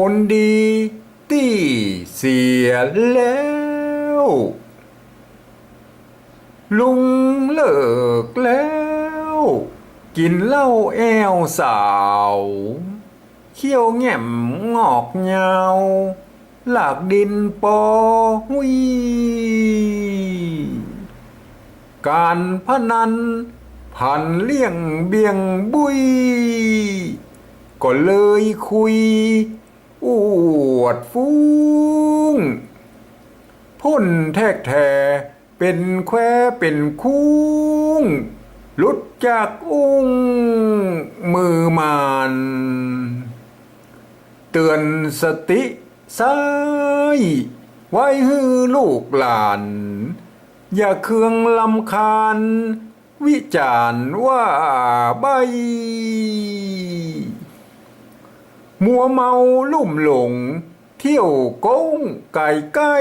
คนดีที่เสียแล้ว ลุงเลิกแล้ว กินเหล้าแอวสาวเขี้ยวแง่มงอกเงาหลากดินปอหุยการพนันพันเลี่ยงเบียงบุย ก็เลยคุย วดฟุ้งพ่นแทกแทเป็นแควเป็นคุ้งหลุดจากอุ้งมือมานเตือนสติซ้ายไว้ฮือลูกหลาน อย่าเคืองลำคาญ วิจารณ์ว่าใบ มัวเมาลุ่มหลง เที่ยวก้งไก่ใกล้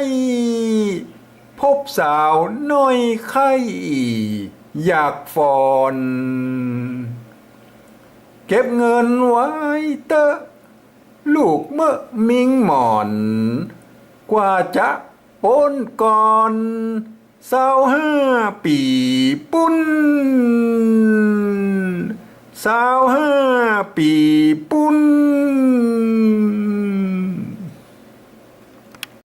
พบสาวน้อยไข่อยากฟอน เก็บเงินไว้เตอะลูกเมื่อมิงหมอน กว่าจะปนก่อนสาวห้าปีปุ้นสาวห้าปีปุ้น